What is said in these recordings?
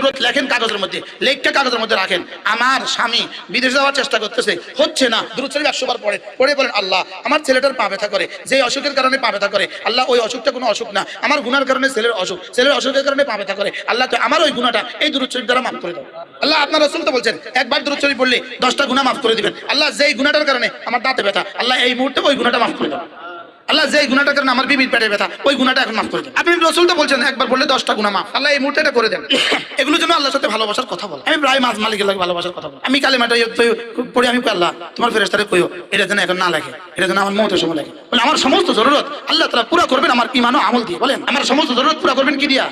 জরুরত লেখেন কাগজের মধ্যে লেখটা কাগজের মধ্যে রাখেন। আমার স্বামী বিদেশ যাওয়ার চেষ্টা করতেছে, হচ্ছে না দূরত শরীফ একশো বার পড়ে পড়ে বলেন, আল্লাহ, আমার ছেলেটার পা ব্যথা করে, যে অসুখের কারণে পা ব্যথা করে, আল্লাহ, ওই অসুখটা কোনো অসুখ না, আমার গুনার কারণে ছেলের অসুখ, ছেলের অসুখের কারণে পা ব্যথা করে, আল্লাহ, তো আমার ওই গুণাটা এই দূরত দ্বারা মাফ করে দাও। আল্লাহ, আপনার রসুল তো বলছেন, একবার দূরত পড়লে দশটা গুণা মাফ করে দিবেন। আল্লাহ, যেই গুণাটার কারণে আমার দাঁতে ব্যথা, আল্লাহ, এই মুহূর্তে ওই গুণাটা মাফ করে দাও। আল্লাহ যে গুণাটা কারণে আমার বিবির পেটে ব্যথা ওই গুণাটা এখন মাফ করে দেন। আপনি রসুল তো বলছেন একবার বললে দশটা গুণা মাফ। আল্লাহ এই মুহূর্তে এটা করে দেন। এগুলো জন্য আল্লাহর সাথে ভালোবাসার কথা বল। আমি প্রায় মাছ মালিকের লাগে ভালোবাসার কথা বল। আমি কালেমাটা পড়ে আমি আল্লাহ তোমার ফেরেস্তারে কইও এটা যেন এখন না লাগে এটা যেন আমার মতো সময় লাগে বলে আমার সমস্ত জরুরত আল্লাহ তারা পুরা করবেন আমার ইমান আমল দিয়ে বলেন। আমার সমস্ত জরুরত পুরা করবেন কি দিয়া?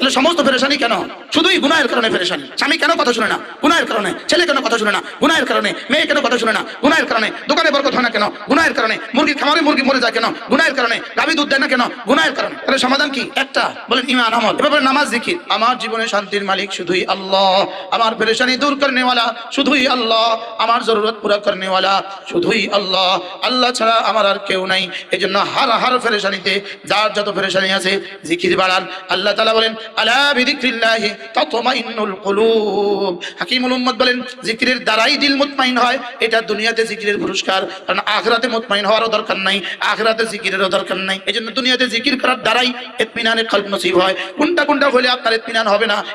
তাহলে সমস্ত ফেরেশানি কেন? শুধুই গুনাহের কারণে ফেরেশানি। স্বামী কেন কথা শুনে না? গুনাহের কারণে। ছেলে কেন কথা শুনে না? গুনাহের কারণে। মেয়ে কেন কথা শুনে না? গুনাহের কারণে। দোকানে বরকত হয় না কেন? গুনাহের কারণে। মুরগি খামারে মুরগি মরে যায় কেন? গুনাহের কারণে। গাভী দুধ দেয় না কেন? গুনাহের কারণে। তাহলে সমাধান কি? একটা। বলেন ইমান আমল। এবার নামাজ জিকির। আমার জীবনে শান্তির মালিক শুধুই আল্লাহ। আমার পেরেশানি দূর করনেওয়ালা শুধুই আল্লাহ। আমার জরুরত পুরা করনেওয়ালা শুধুই আল্লাহ। আল্লাহ ছাড়া আমার আর কেউ নাই। এই জন্য হার হার ফেরেশানিতে, যার যত ফেরেশানি আছে, জিকির বাড়ান। আল্লাহ তাআলা বলেন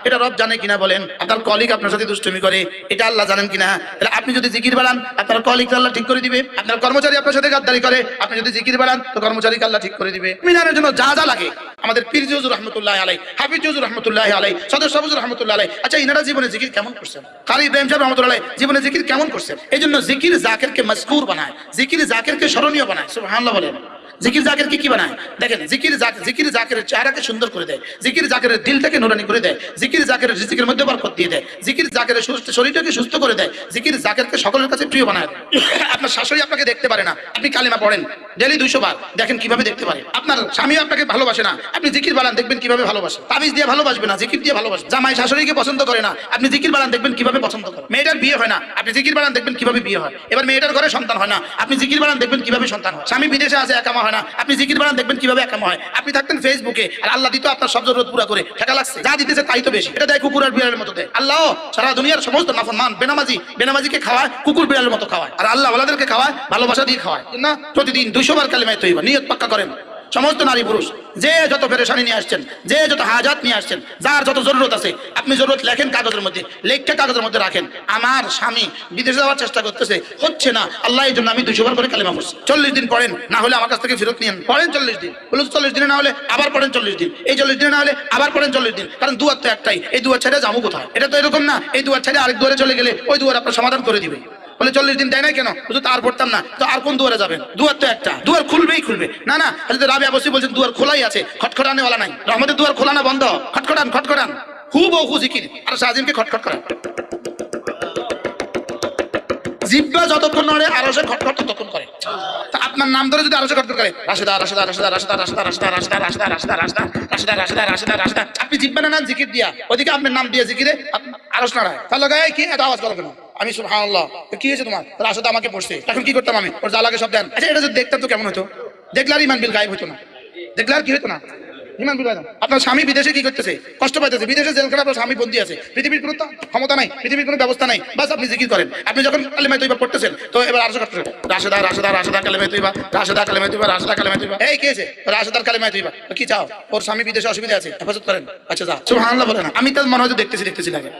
এটা রব জানে কিনা বলেন। আপনার আপনার সাথে দুষ্টুমি করে, এটা আল্লাহ জানেন কিনা? আপনি যদি জিকির বাড়ান, আপনার কলিগ আল্লাহ ঠিক করে দিবে। আপনার কর্মচারী আপনার সাথে গাদ্দারি করে, আপনি যদি জিকির বাড়ান, তো কর্মচারীকে আল্লাহ ঠিক করে দিবে। ইতমিনানের জন্য যা যা লাগে। আমাদের পীরজুজুর রহমতুল্লাহ আলাই হাফিজুজুর রহমতুল্লাহ আলাই সদর সাবুজুর রহমতুল্লাহ আলাই আচ্ছা ইনারা জীবনে জিকির কেমন করছেন? কারি ইব্রাহিম সাহেব রহমতুল্লাহ জীবনে জিকির কেমন করছেন? এই জন্য জিকির জাকেরকে মজকুর বানায়, জিকির জাকেরকে স্মরণীয় বানায়, সুবহানাল্লাহ বলেন। জিকির জাকেরকে কি বানায়? দেখেন, জিকির জাক- জিকির জাকেরের চেহারাকে সুন্দর করে দেয়। জিকির জাকেরের দিলটাকে নুরানি করে দেয়। জিকির জাকেরের রিজিকের মধ্যে বরকত দিয়ে দেয়। জিকির জাকেরের সুস্থ শরীরটাকে সুস্থ করে দেয়। জিকির জাকেরকে সকলের কাছে প্রিয় বানায় আপনার শাশুড়ি আপনাকে দেখতে পারে না। আপনি কালিমা পড়েন। ডেলি দুইশো বার দেখেন কীভাবে দেখতে পারে। আপনার স্বামী আপনাকে ভালোবাসে না। আপনি জিকির বাড়ান দেখবেন কীভাবে ভালোবাসে। তাবিজ দিয়ে ভালোবাসবে না, জিকির দিয়ে ভালোবাসে। জামাই শাশুড়িকে পছন্দ করে না। আপনি জিকির বাড়ান দেখবেন কীভাবে পছন্দ করে। মেয়েটার বিয়ে হয় না। আপনি জিকির বাড়ান দেখবেন কীভাবে বিয়ে হয়। এবার মেয়েটার ঘরে সন্তান হয় না। আপনি জিকির বাড়ান দেখবেন কীভাবে সন্তান হয়। স্বামী বিদেশে আছে একামা হয় না। আপনি জিকির বানান, দেখবেন কীভাবে একামা হয়। আপনি থাকতেন ফেসবুকে আর আল্লাহ দিত আপনার সব জরুরত পুরা করে। ঠেকা লাগছে। যা দিতেছে তাই তো বেশি। এটা দেয় কুকুর আর বিড়ালের মতো দেয়। আল্লাহ, সারা দুনিয়ার সমস্ত নাফরমান, বেনামাজি, বেনামাজিকে খাওয়ায়, কুকুর বিড়ালের মতো খাওয়ায়। আর আল্লাহ ওলাদেরকে খাওয়ায়, ভালোবাসা দিয়ে খাওয়ায়। না? প্রতিদিন দুইশো বার কালিমায় তৈবা নিয়ত পাক্কা করেন। সমস্ত নারী পুরুষ, যে যত পেরেশানি নিয়ে আসছেন, যে যত হাজাত নিয়ে আসছেন, যার যত জরুরত আছে, আপনি জরুরত লেখেন কাগজের মধ্যে লেখটা কাগজের মধ্যে রাখেন। আমার স্বামী বিদেশে যাওয়ার চেষ্টা করতেছে, হচ্ছে না। আল্লাহ এই জন্য আমি দুশো বার করে কালিমা পড়ছি। চল্লিশ দিন পড়েন, না হলে আমার কাছ থেকে ফেরত নিয়েন। পড়েন চল্লিশ দিন। বলে চল্লিশ দিনে না হলে আবার পড়েন চল্লিশ দিন। এই চল্লিশ দিনে না হলে আবার পড়েন চল্লিশ দিন। কারণ দুয়ার তো একটাই, এই দুয়ার ছেড়ে যাব কোথায়? এটা তো এরকম না, এই দুয়ার ছেড়ে আরেক দুয়ারে চলে গেলে ওই দুয়ার আপনার সমাধান করে দিবে। বলে চল্লিশ দিন দেয় না কেন বুঝো তার পড়তাম না তো আর কোন দুয়ারে যাবেন দুয়ার তো একটা দুয়ার খুলবেই খুলবে না না হয়তো রাবি অবশ্যই বলছেন দুয়ার খোলাই আছে খটখটানে ওলা নাই রহমতের দুয়ার খোলা না বন্ধ খটখটান খটখটান খুব খুব জিকির আর শাহজিমকে খটখট করেন জিব্বা যতক্ষণ নড়ে আরও সে খটখট ততক্ষণ করে আপনার নাম ধরে যদি আরও সে খটখট করে রাশেদা রাশেদা রাশেদা রাশেদা রাশেদা রাশেদা রাশেদা রাশেদা রাশেদা রাশেদা রাশেদা রাশেদা রাশেদা রাশেদা আপনি জিব্বা না জিকির দিয়া ওদিকে আপনার নাম দিয়ে জিকিরে আরও নাড়ায় তাহলে গায়ে কি এত আওয়াজ করো কেন আমি সুবহানাল্লাহ। তো কি হয়েছে তোমার? রাশেদা আমাকে পড়ছে। এখন কি করতাম আমি? ওর জ্বালাকে সব দেন। আচ্ছা এটা যদি দেখতাম তো কেমন হতো? দেখলে আর ইমান বিল গায়েব হতো না। দেখলে আর কি হতো না? ইমান বিল আপনার স্বামী বিদেশে কি করতেছে? কষ্ট পাইতেছে। বিদেশে জেলখানা আপনার স্বামী বন্দী আছে। পৃথিবীর কোনো ক্ষমতা নাই। পৃথিবীর কোনো ব্যবস্থা নাই। বাস আপনি জিকির করেন। আপনি যখন কালেমায় তৈবা পড়তেছেন, তো এবার আরশো করতেছেন রাশেদা রাশেদা রাশেদা কালেমায় তৈবা রাশেদা কালেমায় তৈবা রাশেদা কালেমায় তৈবা এই, কে আছে রাশেদার কালেমায় তৈবা তো কি চাও? ওর স্বামী বিদেশে অসুবিধা আছে। হেফাজত করেন। আচ্ছা যা। সুবহানাল্লাহ বলেন আমি তো মনে হয় দেখতেছি দেখতেছি লাগে।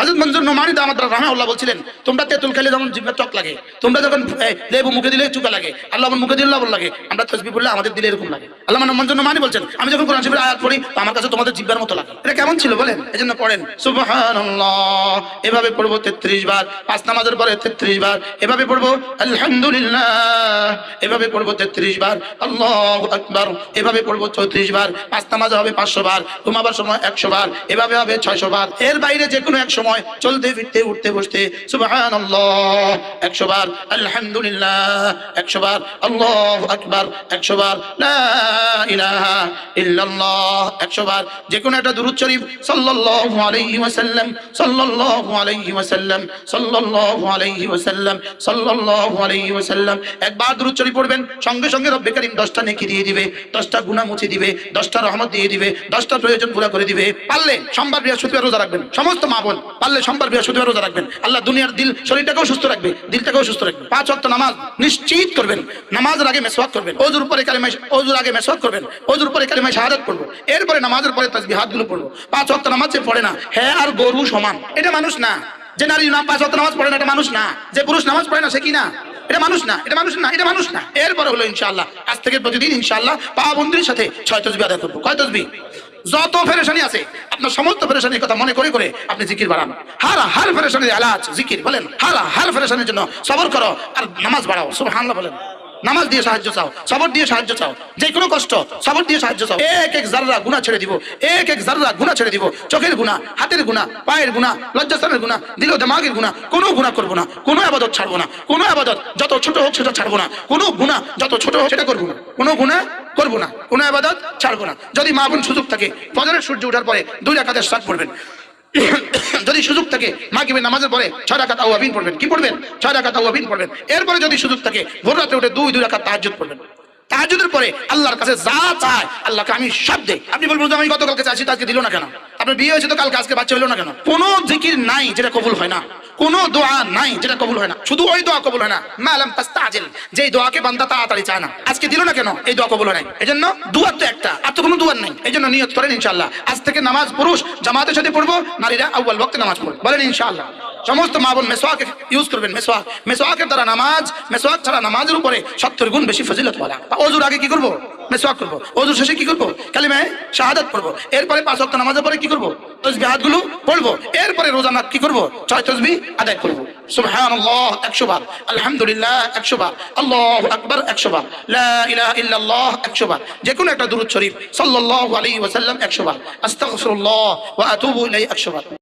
হযরত মনজুর নোমানি দামাত রাহমাহুল্লাহ বলছিলেন, তোমরা তেঁতুল খেলে যেমন জিভে চক লাগে, তোমরা যখন লেবু মুখে দিলে চুকা লাগে, আল্লাহ মুখে দিলে লবণ লাগে, আমরা তসবি পড়লে আমাদের দিলে এরকম লাগে। আল্লাহ মানে মনজুর নোমানি বলছেন, আমি যখন কোরআন শরীফের আয়াত পড়ি আমার কাছে তোমাদের জিব্বার মতো লাগে। এটা কেমন ছিল বলেন? এজন্য পড়েন, সুবহানাল্লাহ, এভাবে পড়ব 33 বার, পাঁচ নামাজের পরে 33 বার, এভাবে পড়ব, আলহামদুলিল্লাহ, এভাবে পড়ব 33 বার, আল্লাহু আকবার, এভাবে পড়ব 34 বার, পাঁচ নামাজে হবে 500 বার, ঘুমাবার সময় 100 বার, এভাবে হবে 600 বার। এর বাইরে যে কোনো এক সময় সময় চলতে, ফিরতে, উঠতে, বসতে। সুবহানাল্লাহ। একশো বার আলহামদুলিল্লাহ, একশো বার আল্লাহ আকবার, একশো বার একশো বার যে কোনো একটা দুরূদ শরীফ, সাল্লাল্লাহু একবার দুরূদ পড়বেন, সঙ্গে সঙ্গে রব্বে কারীম 10টা নেকি দিয়ে দিবে 10টা গুনাহ মুছে দিবে 10টা রহমত দিয়ে দিবে 10টা প্রয়োজন পুরো করে দিবে। পারলে সোমবার বৃহস্পতিবার রোজা রাখবেন। সমস্ত মা বোন। পারলে সোমবার বৃহস্পতিবার রোজা রাখবেন। আল্লাহ দুনিয়ার দিল, শরীরটাকেও সুস্থ রাখবে, দিলটাকেও সুস্থ রাখবে। পাঁচ ওয়াক্ত নামাজ নিশ্চিত করবেন। নামাজের আগে মেসওয়াক করবেন। ওজুর পরে কালিমা ওজুর আগে মেসওয়াক করবেন। ওজুর পরে কালিমা শাহাদাত পড়ব। এরপরে নামাজের পরে তাসবিহ হাতগুলো পড়ব। পাঁচ ওয়াক্ত নামাজ যে পড়ে না হ্যাঁ আর গরু সমান। এটা মানুষ না। যে নারী পাঁচ ওয়াক্ত নামাজ পড়ে না, এটা মানুষ না। যে পুরুষ নামাজ পড়ে না, সে কি না? এটা মানুষ না, এটা মানুষ না, এটা মানুষ না। এরপরে হলো ইনশাআল্লাহ, আজ থেকে প্রতিদিন ইনশাআল্লাহ পা বন্ধুর সাথে ছয় তসবি আদায় করব। কয় তসবি যত ফেরেশানি আছে, আপনার সমস্ত ফেরেশানির কথা মনে করে করে আপনি জিকির বাড়ান। হার হার ফেরেশানির আলাজ জিকির, বলেন, হার হার ফেরেশানির জন্য সবর করো আর নামাজ বাড়াও, সুবহানাল্লাহ বলেন। নামাজ দিয়ে সাহায্য চাও, সবর দিয়ে সাহায্য চাও, যে কোনো কষ্ট, সবর দিয়ে সাহায্য চাও। এক এক জাররা গুণা ছেড়ে দিব, এক এক জাররা গুণা ছেড়ে দিব, চোখের গুণা হাতের গুণা পায়ের গুণা লজ্জাস্থানের গুণা দিল দেমাগের গুণা কোনো গুণা করব না, কোনো আবাদত ছাড়বো না, কোনো আবাদত যত ছোট হোক সেটা ছাড়বো না, কোনো গুণা যত ছোট হোক সেটা করব না, কোনো গুণা করব না, কোনো আবাদত ছাড়বো না। যদি মা বোন সুযোগ থাকে, ফজরের সূর্য ওঠার পরে দুই রাকাতের শাক পড়বেন। যদি সুযোগ থাকে, মাগরিবের নামাজের পরে ছয় রাখা আওয়াবিন পড়বেন। কি পড়বেন? ছয় রাখা আওয়াবিন পড়বেন। এরপরে যদি সুযোগ থাকে, ভোর রাতে উঠে দুই দুই রাখা তাহাজ পড়বেন। তাহাজ্জুদের পরে আল্লাহর কাছে যা চায়, আল্লাহকে আমি সব দেই। আপনি বলবেন যে আমি গতকালকে চাইছি আজকে দিল না কেন? আপনার বিয়ে হয়েছে তো কালকে, আজকে বাচ্চা হলো না কেন? কোনো জিকির নাই, যেটা কবুল হয় না। কোনো দোয়া নাই যেটা কবুল হয় না। শুধু ওই দোয়া কবুল হয় না। মালাম তাস্তাজিল। যেই দোয়াকে বান্দা তাড়াতাড়ি চায় না। আজকে দিল না কেন? এই দোয়া কবুল হয় নাই। এজন্য দুয়ার তো একটা। আর তো কোনো দুয়ার নাই। এই জন্য নিয়ত করেন ইনশাআল্লাহ। আজ থেকে নামাজ পুরুষ জামাতের সাথে পড়ব, নারীরা আউ্বাল বক্তে নামাজ পড়ব। বলেন ইনশাআল্লাহ। সমস্ত মা বোন মেসোয়াক ইউজ করবেন, মেসোয়াক। মেসোয়াকের দ্বারা নামাজ, মেসোয়াক ছাড়া নামাজের উপরে সত্তর গুণ বেশি ফজিলত বলা অজুর আগে কি করব? মেসোয়াক করব। অজুর শেষে কি করব? কালিমায় শাহাদাত পড়ব। এরপরে পাঁচ ওয়াক্ত নামাজের পরে কি করব? তসবি হাতগুলো পড়ব। এরপরে রোজানা কি করব? ছয় তসবি আদায় করব। বার। আল্লাহু একশো একশো একটা দুরূদ শরীফ আলাইহি ওয়াসাল্লাম, একশো একশো বার।